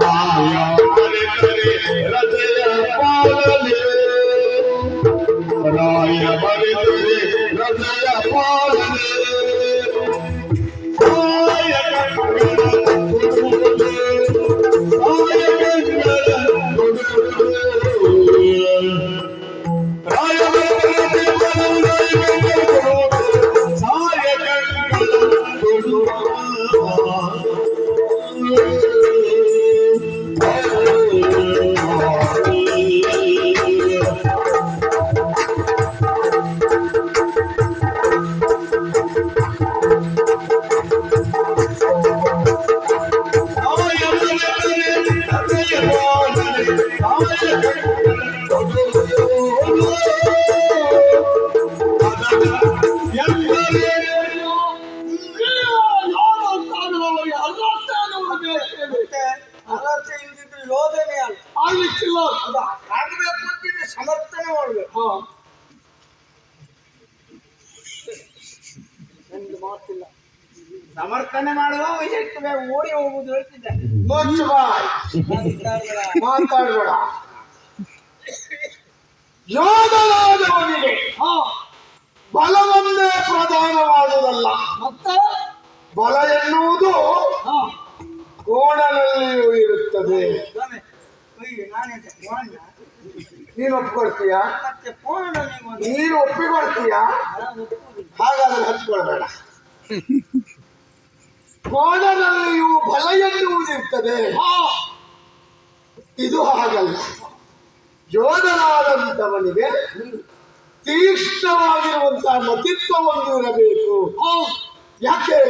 Raya Oh, ಆಗ್ಬೇಕು ಅಂತಿದ್ರೆ ಸಮರ್ಥನೆ ಮಾಡ್ಬೇಕು. ಹಾ. ಒಂದು ಮಾತಿಲ್ಲ. ಸಮರ್ಥನೆ ಮಾಡುವ ಎಷ್ಟು ಬೇಗ ಓಡಿ ಹೋಗುದು ಹೇಳ್ತಿದ್ದೆ. ಮಾತಾಡಬೇಡ. ಯೋಧನಾದವನಿಗೆ ಹಾ. ಬಲವನ್ನೇ ಪ್ರಧಾನವಾದುದಲ್ಲ. ಮತ್ತೆ? ಬಲ ಎನ್ನುವುದು ಹಾ. ಕೋಣನಲ್ಲಿಯೂ ಇರುತ್ತದೆ. ನೀನು ಒಪ್ಕೊಳ್ತೀಯ? ನೀನು ಒಪ್ಪಿಕೊಳ್ತೀಯ. ಹಾಗಾದ್ರೆ ಹಚ್ಕೊಳ್ಬೇಡ. ಕೋಣನಲ್ಲಿಯೂ ಬಲ ಎನ್ನುವುದಿರ್ತದೆ ಹಾ ಇದು ಹಾಗಲ್ಲ. ಯೋಧನಾದಂತವನಿಗೆ ತೀಕ್ಷ್ಣವಾಗಿರುವಂತಹ ಮತಿತ್ವ ಒಂದು ಇರಬೇಕು. ಯಾಕೆ?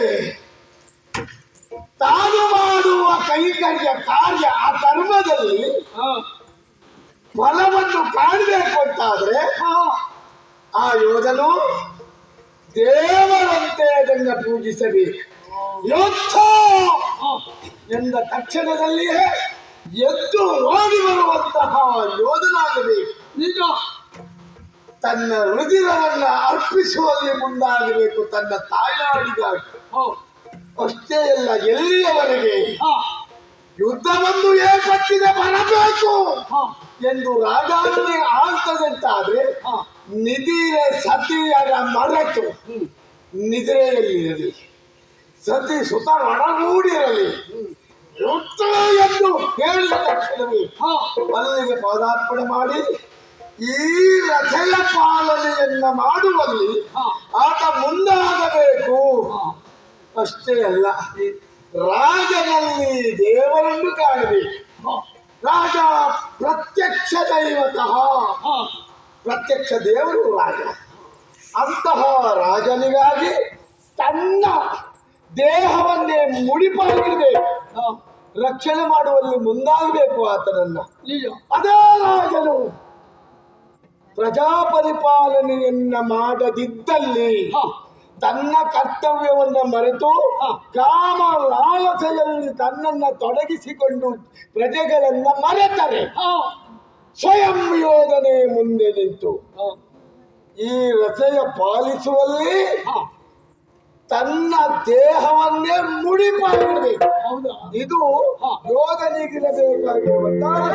ತಾನು ಮಾಡುವ ಕೈಕರ್ಯ ಕಾರ್ಯ ಆ ಧರ್ಮದಲ್ಲಿ ಫಲವನ್ನು ಕಾಣಬೇಕು ಅಂತಾದ್ರೆ ಆ ಯೋಧನು ದೇವರಂತೆ ಅದನ್ನು ಪೂಜಿಸಬೇಕು. ಯೋಧ ಎಂದ ತಕ್ಷಣದಲ್ಲಿಯೇ ಎದ್ದು ಓಡಿ ಬರುವಂತಹ ಯೋಧನಾಗಬೇಕು. ನಿಜ. ತನ್ನ ರುದಿರವನ್ನ ಅರ್ಪಿಸುವಲ್ಲಿ ಮುಂದಾಗಬೇಕು ತನ್ನ ತಾಯಾಡಿಗಾಗಿ ಅಷ್ಟೇ ಅಲ್ಲ ಎಲ್ಲಿಯವರೆಗೆ? ಹಾ ಯುದ್ಧವನ್ನು ಏರ್ಪಟ್ಟಿದೆ ಬರಬೇಕು ಎಂದು ರಾಜಾಜ್ಞೆ ಆಗ್ತದಂತಾದ್ರೆ ನಿಧಿರೆ ಸತಿಯರ ನಿದ್ರೆಯಲ್ಲಿ ಇರಲಿ ಸತಿ ಸುತ ಒಣಗೂಡಿರಲಿ ಯುದ್ಧ ಎಂದು ಹೇಳಿದ ತಕ್ಷಣವೇ ಹಾ. ಅಲ್ಲಿಗೆ ಪಾದಾರ್ಪಣೆ ಮಾಡಿ ಈ ರಥೆಯ ಪಾಲನೆಯನ್ನ ಮಾಡುವಲ್ಲಿ ಆತ ಮುಂದಾಗಬೇಕು. ಅಷ್ಟೇ ಅಲ್ಲ. ರಾಜನಲ್ಲಿ ದೇವರನ್ನು ಕಾಣಬೇಕು ರಾಜ ಪ್ರತ್ಯಕ್ಷ ದೈವತಃ. ಪ್ರತ್ಯಕ್ಷ ದೇವರು ರಾಜ. ಅಂತಹ ರಾಜನಿಗಾಗಿ ತನ್ನ ದೇಹವನ್ನೇ ಮುಡಿಪಾಗಿದೆ ರಕ್ಷಣೆ ಮಾಡುವಲ್ಲಿ ಮುಂದಾಗಬೇಕು ಆತನನ್ನ. ಅದೇ ರಾಜನು ಪ್ರಜಾಪರಿಪಾಲನೆಯನ್ನ ಮಾಡದಿದ್ದಲ್ಲಿ ತನ್ನ ಕರ್ತವ್ಯವನ್ನು ಮರೆತು. ಕಾಮ ಲಾಲಸೆಯಲ್ಲಿ ತನ್ನನ್ನ ತೊಡಗಿಸಿಕೊಂಡು ಪ್ರಜೆಗಳನ್ನ ಮರೆತರೆ. ಸ್ವಯಂ ಯೋಧನೆ ಮುಂದೆ ನಿಂತು. ಈ ರಸೆಯ ಪಾಲಿಸುವಲ್ಲಿ ತನ್ನ ದೇಹವನ್ನೇ ಮುಡಿಪಾಗಿಡಬೇಕು. ಹೌದಾ? ಇದು. ಯೋಧನಿಗಿರಬೇಕಾಗಿರುವಂತಹ